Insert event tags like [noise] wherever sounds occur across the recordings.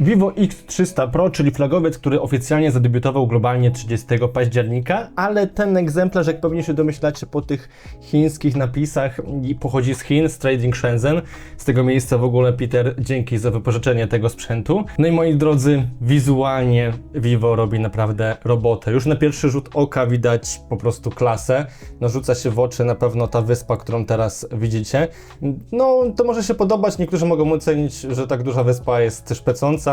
Vivo X300 Pro, czyli flagowiec, który oficjalnie zadebiutował globalnie 30 października, ale ten egzemplarz, jak pewnie się domyślacie po tych chińskich napisach, pochodzi z Chin, z Trading Shenzhen. Z tego miejsca w ogóle, Peter, dzięki za wypożyczenie tego sprzętu. No i moi drodzy, wizualnie Vivo robi naprawdę robotę. Już na pierwszy rzut oka widać po prostu klasę. No rzuca się w oczy na pewno ta wyspa, którą teraz widzicie. No, to może się podobać, niektórzy mogą ocenić, że tak duża wyspa jest szpecąca,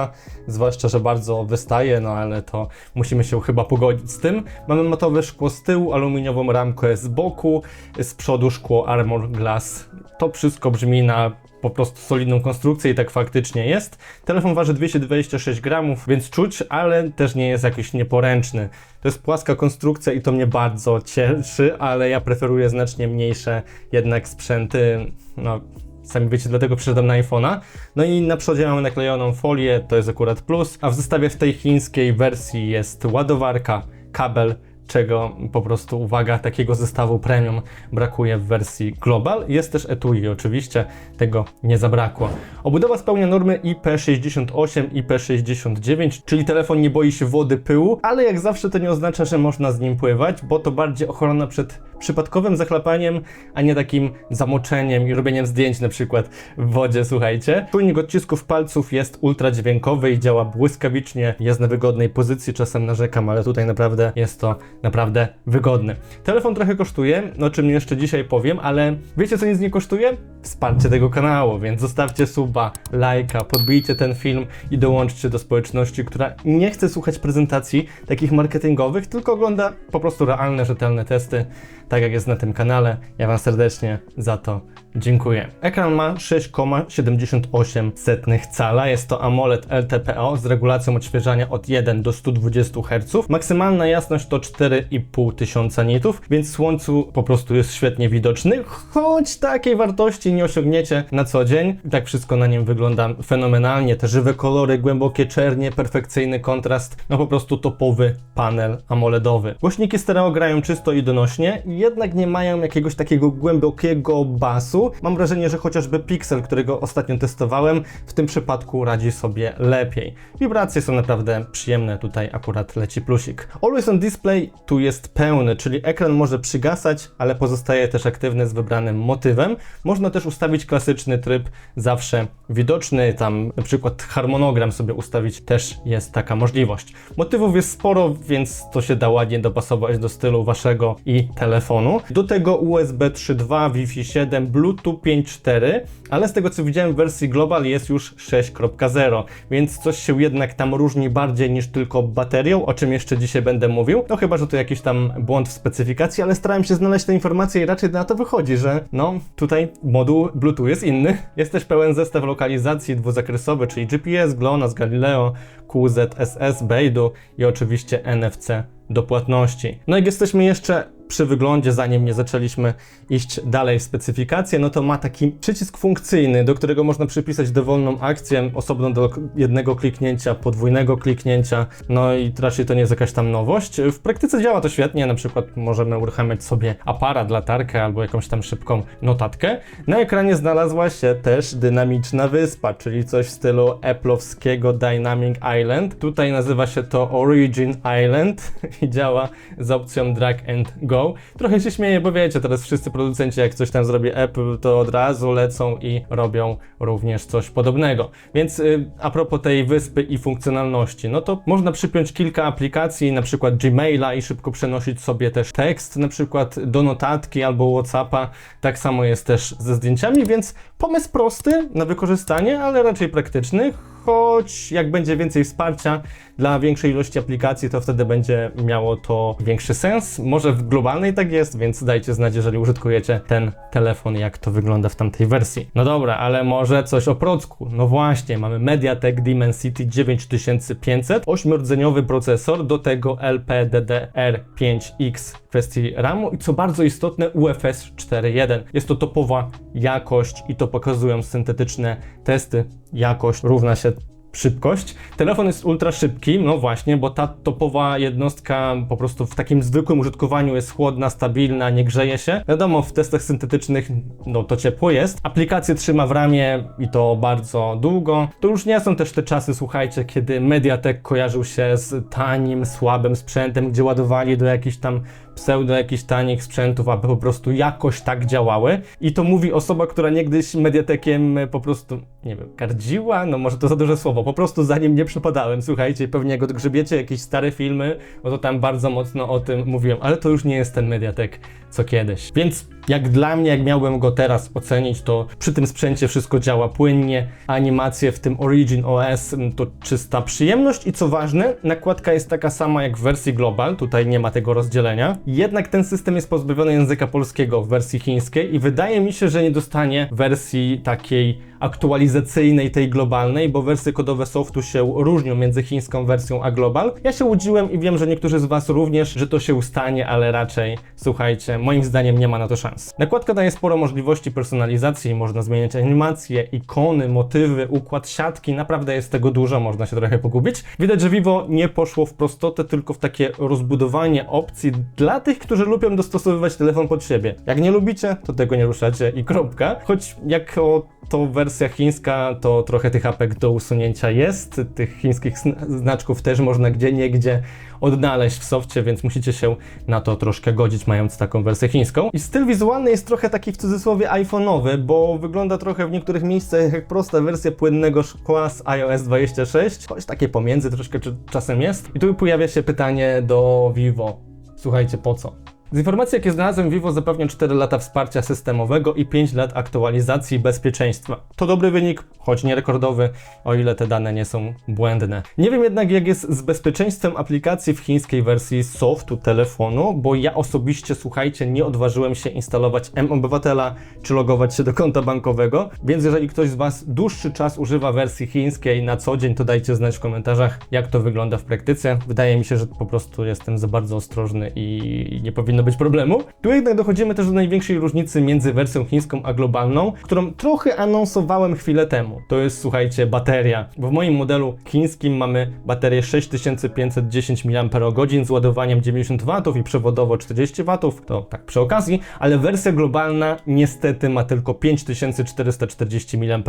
zwłaszcza, że bardzo wystaje, no ale to musimy się chyba pogodzić z tym. Mamy matowe szkło z tyłu, aluminiową ramkę z boku, z przodu szkło Armor Glass. To wszystko brzmi na po prostu solidną konstrukcję i tak faktycznie jest. Telefon waży 226 gramów, więc czuć, ale też nie jest jakiś nieporęczny. To jest płaska konstrukcja i to mnie bardzo cieszy, ale ja preferuję znacznie mniejsze jednak sprzęty, no Sami wiecie, dlatego przyszedłem na iPhone'a. No i na przodzie mamy naklejoną folię, to jest akurat plus, a w zestawie w tej chińskiej wersji jest ładowarka, kabel, czego po prostu, uwaga, takiego zestawu premium brakuje w wersji Global. Jest też etui, oczywiście tego nie zabrakło. Obudowa spełnia normy IP68, IP69, czyli telefon nie boi się wody, pyłu, ale jak zawsze to nie oznacza, że można z nim pływać, bo to bardziej ochrona przed przypadkowym zachlapaniem, a nie takim zamoczeniem i robieniem zdjęć na przykład w wodzie, słuchajcie. Czujnik odcisków palców jest ultradźwiękowy i działa błyskawicznie, jest na wygodnej pozycji, czasem narzekam, ale tutaj naprawdę jest to naprawdę wygodny. Telefon trochę kosztuje, o czym jeszcze dzisiaj powiem, ale wiecie co nic nie kosztuje? Wsparcie tego kanału, więc zostawcie suba, lajka, podbijcie ten film i dołączcie do społeczności, która nie chce słuchać prezentacji takich marketingowych, tylko ogląda po prostu realne, rzetelne testy, tak jak jest na tym kanale. Ja Wam serdecznie za to dziękuję. Ekran ma 6,78 cala. Jest to AMOLED LTPO z regulacją odświeżania od 1 do 120 Hz. Maksymalna jasność to 4,5 tysiąca nitów, więc słońcu po prostu jest świetnie widoczny, choć takiej wartości nie osiągniecie na co dzień. Tak wszystko na nim wygląda fenomenalnie. Te żywe kolory, głębokie czernie, perfekcyjny kontrast. No po prostu topowy panel AMOLEDowy. Głośniki stereo grają czysto i donośnie, jednak nie mają jakiegoś takiego głębokiego basu. Mam wrażenie, że chociażby Pixel, którego ostatnio testowałem, w tym przypadku radzi sobie lepiej. Wibracje są naprawdę przyjemne, tutaj akurat leci plusik. Always on display tu jest pełny, czyli ekran może przygasać, ale pozostaje też aktywny z wybranym motywem. Można też ustawić klasyczny tryb zawsze widoczny, tam na przykład harmonogram sobie ustawić, też jest taka możliwość. Motywów jest sporo, więc to się da ładnie dopasować do stylu waszego i telefonu. Do tego USB 3.2, Wi-Fi 7, Bluetooth 5.4, ale z tego co widziałem w wersji Global jest już 6.0, więc coś się jednak tam różni bardziej niż tylko baterią, o czym jeszcze dzisiaj będę mówił. No chyba, że to jakiś tam błąd w specyfikacji, ale starałem się znaleźć te informacje i raczej na to wychodzi, że no tutaj moduł Bluetooth jest inny. Jest też pełen zestaw lokalizacji dwuzakresowy, czyli GPS, GLONASS, Galileo, QZSS, Beidou i oczywiście NFC do płatności. No i jesteśmy jeszcze przy wyglądzie, zanim nie zaczęliśmy iść dalej w specyfikację, no to ma taki przycisk funkcyjny, do którego można przypisać dowolną akcję, osobno do jednego kliknięcia, podwójnego kliknięcia, no i raczej to nie jest jakaś tam nowość. W praktyce działa to świetnie, na przykład możemy uruchamiać sobie aparat, latarkę albo jakąś tam szybką notatkę. Na ekranie znalazła się też dynamiczna wyspa, czyli coś w stylu Apple'owskiego Dynamic Island. Tutaj nazywa się to Origin Island [laughs] i działa z opcją drag and go. Trochę się śmieję, bo wiecie, teraz wszyscy producenci, jak coś tam zrobi Apple, to od razu lecą i robią również coś podobnego. Więc y, a propos tej wyspy i funkcjonalności, no to można przypiąć kilka aplikacji, na przykład Gmaila i szybko przenosić sobie też tekst, na przykład do notatki albo Whatsappa. Tak samo jest też ze zdjęciami, więc pomysł prosty na wykorzystanie, ale raczej praktyczny choć jak będzie więcej wsparcia dla większej ilości aplikacji, to wtedy będzie miało to większy sens. Może w globalnej tak jest, więc dajcie znać, jeżeli użytkujecie ten telefon, jak to wygląda w tamtej wersji. No dobra, ale może coś o procku. No właśnie, mamy MediaTek Dimensity 9500, 8-rdzeniowy procesor, do tego LPDDR5X w kwestii RAMu i co bardzo istotne UFS 4.1. Jest to topowa jakość i to pokazują syntetyczne testy. Jakość równa się szybkość. Telefon jest ultra szybki, no właśnie, bo ta topowa jednostka po prostu w takim zwykłym użytkowaniu jest chłodna, stabilna, nie grzeje się. Wiadomo, w testach syntetycznych no to ciepło jest. Aplikację trzyma w ramie i to bardzo długo. To już nie są też te czasy, słuchajcie, kiedy Mediatek kojarzył się z tanim, słabym sprzętem, gdzie ładowali do jakichś tam pseudo jakichś tanich sprzętów, aby po prostu jakoś tak działały. I to mówi osoba, która niegdyś Mediatekiem po prostu, nie wiem, gardziła? No może to za duże słowo, po prostu za nim nie przepadałem. Słuchajcie, pewnie jak odgrzebiecie jakieś stare filmy, no to tam bardzo mocno o tym mówiłem, ale to już nie jest ten Mediatek co kiedyś. Więc jak dla mnie, jak miałbym go teraz ocenić, to przy tym sprzęcie wszystko działa płynnie, animacje w tym Origin OS to czysta przyjemność i co ważne, nakładka jest taka sama jak w wersji Global, tutaj nie ma tego rozdzielenia. Jednak ten system jest pozbawiony języka polskiego w wersji chińskiej i wydaje mi się, że nie dostanie wersji takiej aktualizacyjnej, tej globalnej, bo wersje kodowe softu się różnią między chińską wersją a global. Ja się łudziłem i wiem, że niektórzy z Was również, że to się stanie, ale raczej, słuchajcie, moim zdaniem nie ma na to szans. Nakładka daje sporo możliwości personalizacji, można zmieniać animacje, ikony, motywy, układ siatki, naprawdę jest tego dużo, można się trochę pogubić. Widać, że Vivo nie poszło w prostotę, tylko w takie rozbudowanie opcji dla tych, którzy lubią dostosowywać telefon pod siebie. Jak nie lubicie, to tego nie ruszacie i kropka. Choć jako to wersja chińska, to trochę tych apek do usunięcia jest. Tych chińskich znaczków też można gdzie niegdzie odnaleźć w softie, więc musicie się na to troszkę godzić, mając taką wersję chińską. I styl wizualny jest trochę taki w cudzysłowie iPhone'owy, bo wygląda trochę w niektórych miejscach jak prosta wersja płynnego szkła z iOS 26, choć takie pomiędzy troszkę czasem jest. I tu pojawia się pytanie do Vivo. Słuchajcie, po co? Z informacji, jakie znalazłem, Vivo zapewnia 4 lata wsparcia systemowego i 5 lat aktualizacji bezpieczeństwa. To dobry wynik, choć nie rekordowy, o ile te dane nie są błędne. Nie wiem jednak, jak jest z bezpieczeństwem aplikacji w chińskiej wersji softu telefonu, bo ja osobiście, słuchajcie, nie odważyłem się instalować M-Obywatela czy logować się do konta bankowego, więc jeżeli ktoś z Was dłuższy czas używa wersji chińskiej na co dzień, to dajcie znać w komentarzach, jak to wygląda w praktyce. Wydaje mi się, że po prostu jestem za bardzo ostrożny i nie powinno powinno być problemu. Tu jednak dochodzimy też do największej różnicy między wersją chińską a globalną, którą trochę anonsowałem chwilę temu. To jest, słuchajcie, bateria. Bo w moim modelu chińskim mamy baterię 6510 mAh z ładowaniem 90 W i przewodowo 40 W, to tak przy okazji, ale wersja globalna niestety ma tylko 5440 mAh,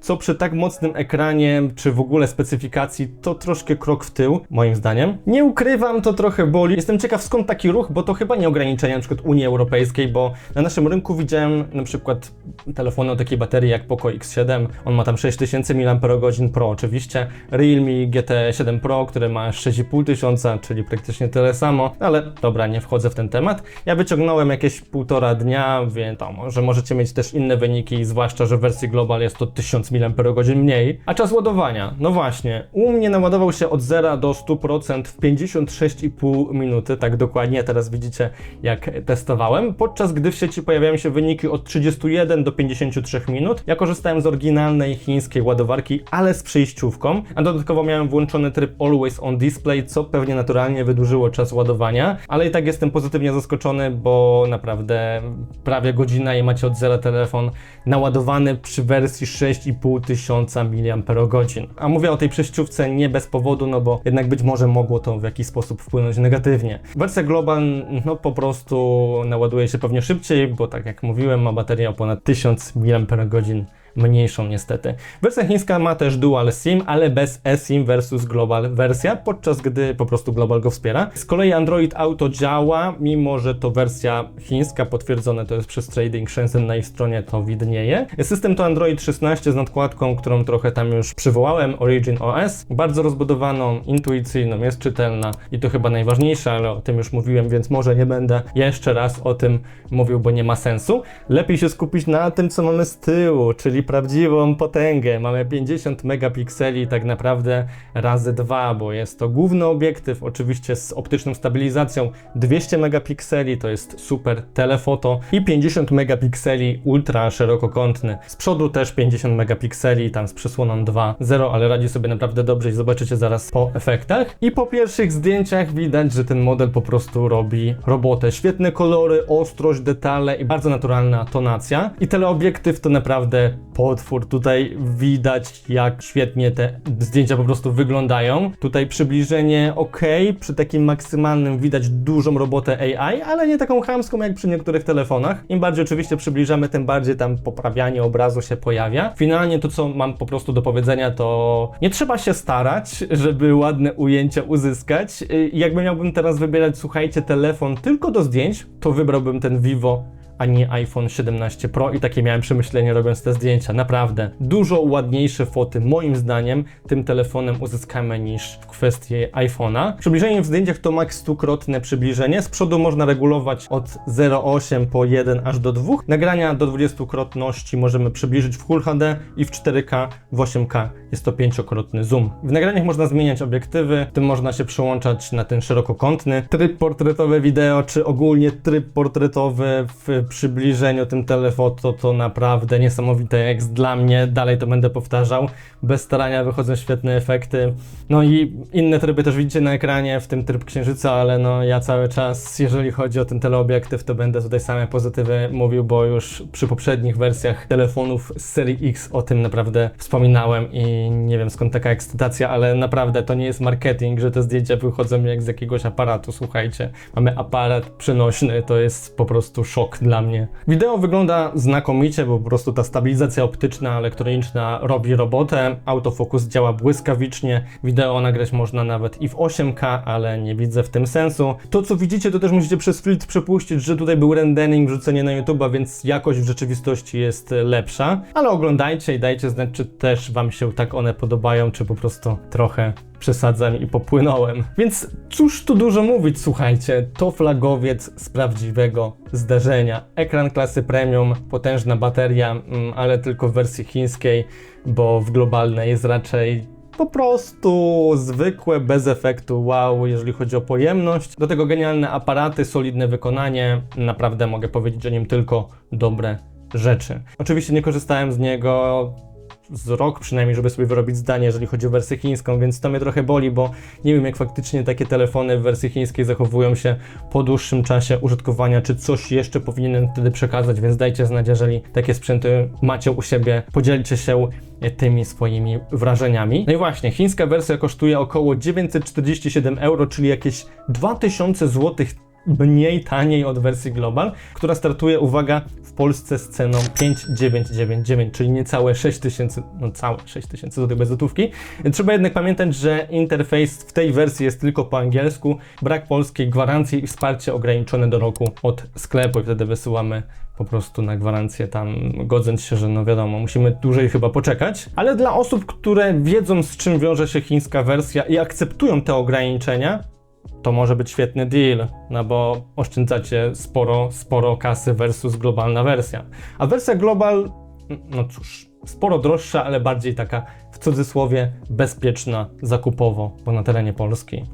co przy tak mocnym ekranie, czy w ogóle specyfikacji, to troszkę krok w tył, moim zdaniem. Nie ukrywam, to trochę boli. Jestem ciekaw skąd taki ruch, bo to chyba nie ograniczenia przykład Unii Europejskiej, bo na naszym rynku widziałem przykład telefony o takiej baterii jak Poco X7, on ma tam 6000 mAh Pro oczywiście, Realme GT7 Pro, które ma 6500, czyli praktycznie tyle samo, ale dobra, nie wchodzę w ten temat. Ja wyciągnąłem jakieś półtora dnia, wiadomo, że możecie mieć też inne wyniki, zwłaszcza, że w wersji Global jest to 1000 mAh mniej. A czas ładowania? No właśnie, u mnie naładował się od 0 do 100% w 56,5 minuty, tak dokładnie, teraz widzicie jak testowałem, podczas gdy w sieci pojawiają się wyniki od 31 do 53 minut. Ja korzystałem z oryginalnej chińskiej ładowarki, ale z przejściówką, a dodatkowo miałem włączony tryb Always on Display, co pewnie naturalnie wydłużyło czas ładowania, ale i tak jestem pozytywnie zaskoczony, bo naprawdę prawie godzina i macie od zera telefon naładowany przy wersji 6,5 tysiąca mAh. A mówię o tej przejściówce nie bez powodu, no bo jednak być może mogło to w jakiś sposób wpłynąć negatywnie. Wersja Global no po prostu naładuje się pewnie szybciej, bo tak jak mówiłem, ma baterię o ponad 1000 mAh mniejszą niestety. Wersja chińska ma też Dual SIM, ale bez eSIM versus Global wersja, podczas gdy po prostu Global go wspiera. Z kolei Android Auto działa, mimo że to wersja chińska, potwierdzone to jest przez Trading Shenzhen na ich stronie, to widnieje. System to Android 16 z nadkładką, którą trochę tam już przywołałem, Origin OS. Bardzo rozbudowaną, intuicyjną, jest czytelna i to chyba najważniejsze, ale o tym już mówiłem, więc może nie będę jeszcze raz o tym mówił, bo nie ma sensu. Lepiej się skupić na tym, co mamy z tyłu, czyli prawdziwą potęgę. Mamy 50 megapikseli tak naprawdę razy dwa, bo jest to główny obiektyw, oczywiście z optyczną stabilizacją 200 megapikseli, to jest super telefoto i 50 megapikseli ultra szerokokątny. Z przodu też 50 megapikseli, tam z przysłoną 2.0, ale radzi sobie naprawdę dobrze i zobaczycie zaraz po efektach. I po pierwszych zdjęciach widać, że ten model po prostu robi robotę. Świetne kolory, ostrość, detale i bardzo naturalna tonacja. I teleobiektyw to naprawdę potwór. Tutaj widać, jak świetnie te zdjęcia po prostu wyglądają. Tutaj przybliżenie ok, przy takim maksymalnym widać dużą robotę AI, ale nie taką chamską jak przy niektórych telefonach. Im bardziej oczywiście przybliżamy, tym bardziej tam poprawianie obrazu się pojawia. Finalnie to, co mam po prostu do powiedzenia, to nie trzeba się starać, żeby ładne ujęcia uzyskać. Y, Jakby miałbym teraz wybierać, słuchajcie, telefon tylko do zdjęć, to wybrałbym ten Vivo a nie iPhone 17 Pro i takie miałem przemyślenie robiąc te zdjęcia. Naprawdę, dużo ładniejsze foty moim zdaniem tym telefonem uzyskamy niż w kwestii iPhone'a. Przybliżenie w zdjęciach to max 100-krotne przybliżenie. Z przodu można regulować od 0,8 po 1 aż do 2. Nagrania do 20-krotności możemy przybliżyć w Full HD i w 4K, w 8K jest to 5-krotny zoom. W nagraniach można zmieniać obiektywy, tym można się przełączać na ten szerokokątny tryb portretowe wideo, czy ogólnie tryb portretowy w przybliżeniu tym telefoto to naprawdę niesamowity jak dla mnie, dalej to będę powtarzał. Bez starania wychodzą świetne efekty. No i inne tryby też widzicie na ekranie, w tym tryb księżyca, ale no ja cały czas, jeżeli chodzi o ten teleobiektyw, to będę tutaj same pozytywy mówił, bo już przy poprzednich wersjach telefonów z serii X o tym naprawdę wspominałem i nie wiem skąd taka ekscytacja, ale naprawdę to nie jest marketing, że te zdjęcia wychodzą jak z jakiegoś aparatu, słuchajcie. Mamy aparat przenośny, to jest po prostu szok dla mnie. Wideo wygląda znakomicie, bo po prostu ta stabilizacja optyczna, elektroniczna robi robotę, autofokus działa błyskawicznie, wideo nagrać można nawet i w 8K, ale nie widzę w tym sensu. To co widzicie, to też musicie przez filtr przepuścić, że tutaj był rendering, wrzucenie na YouTube'a, więc jakość w rzeczywistości jest lepsza, ale oglądajcie i dajcie znać, czy też Wam się tak one podobają, czy po prostu trochę przesadzam i popłynąłem. Więc cóż tu dużo mówić, słuchajcie, to flagowiec z prawdziwego zdarzenia. Ekran klasy premium, potężna bateria, mm, ale tylko w wersji chińskiej, bo w globalnej jest raczej po prostu zwykłe, bez efektu wow, jeżeli chodzi o pojemność. Do tego genialne aparaty, solidne wykonanie. Naprawdę mogę powiedzieć o nim tylko dobre rzeczy. Oczywiście nie korzystałem z niego z rok przynajmniej, żeby sobie wyrobić zdanie, jeżeli chodzi o wersję chińską, więc to mnie trochę boli, bo nie wiem, jak faktycznie takie telefony w wersji chińskiej zachowują się po dłuższym czasie użytkowania, czy coś jeszcze powinienem wtedy przekazać, więc dajcie znać, jeżeli takie sprzęty macie u siebie, podzielcie się tymi swoimi wrażeniami. No i właśnie, chińska wersja kosztuje około 947 euro, czyli jakieś 2000 zł mniej taniej od wersji Global, która startuje, uwaga, w Polsce z ceną 5999, czyli niecałe 6000, no całe 6000 zł bez złotówki. Trzeba jednak pamiętać, że interfejs w tej wersji jest tylko po angielsku, brak polskiej gwarancji i wsparcie ograniczone do roku od sklepu i wtedy wysyłamy po prostu na gwarancję tam, godząc się, że no wiadomo, musimy dłużej chyba poczekać. Ale dla osób, które wiedzą z czym wiąże się chińska wersja i akceptują te ograniczenia, to może być świetny deal, no bo oszczędzacie sporo, sporo kasy versus globalna wersja. A wersja global, no cóż, sporo droższa, ale bardziej taka w cudzysłowie bezpieczna zakupowo, bo na terenie Polski.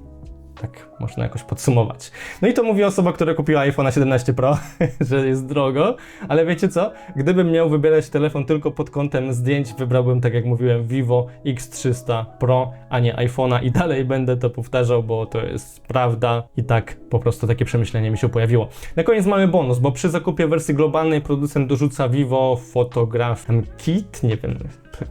Tak można jakoś podsumować. No i to mówi osoba, która kupiła iPhone 17 Pro, [laughs] że jest drogo, ale wiecie co? Gdybym miał wybierać telefon tylko pod kątem zdjęć, wybrałbym, tak jak mówiłem, Vivo X300 Pro, a nie iPhone'a i dalej będę to powtarzał, bo to jest prawda i tak po prostu takie przemyślenie mi się pojawiło. Na koniec mamy bonus, bo przy zakupie wersji globalnej producent dorzuca Vivo Photograph Kit, nie wiem,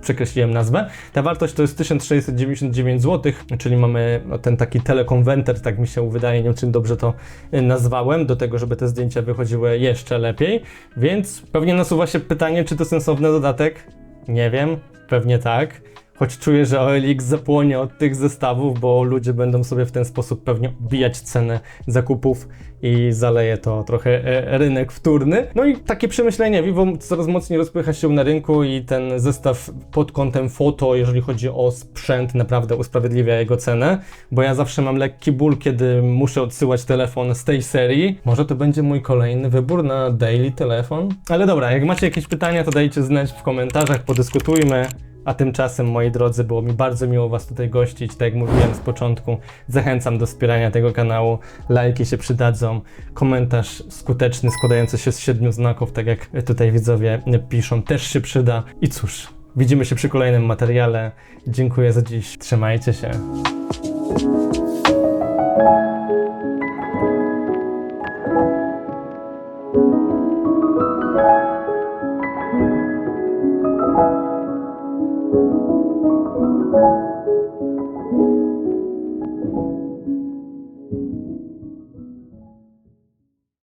przekreśliłem nazwę. Ta wartość to jest 1699 zł, czyli mamy ten taki telekonwenter, tak mi się wydaje, nie wiem czym dobrze to y, nazwałem, do tego, żeby te zdjęcia wychodziły jeszcze lepiej. Więc pewnie nasuwa się pytanie, czy to sensowny dodatek? Nie wiem, pewnie tak. Choć czuję, że OLX zapłonie od tych zestawów, bo ludzie będą sobie w ten sposób pewnie odbijać cenę zakupów i zaleje to trochę e, rynek wtórny. No i takie przemyślenie, Vivo coraz mocniej rozpycha się na rynku i ten zestaw pod kątem foto, jeżeli chodzi o sprzęt, naprawdę usprawiedliwia jego cenę, bo ja zawsze mam lekki ból, kiedy muszę odsyłać telefon z tej serii. Może to będzie mój kolejny wybór na daily telefon? Ale dobra, jak macie jakieś pytania, to dajcie znać w komentarzach, podyskutujmy. A tymczasem, moi drodzy, było mi bardzo miło Was tutaj gościć. Tak jak mówiłem z początku, zachęcam do wspierania tego kanału. Lajki się przydadzą, komentarz skuteczny, składający się z siedmiu znaków, tak jak tutaj widzowie piszą, też się przyda. I cóż, widzimy się przy kolejnym materiale. Dziękuję za dziś. Trzymajcie się.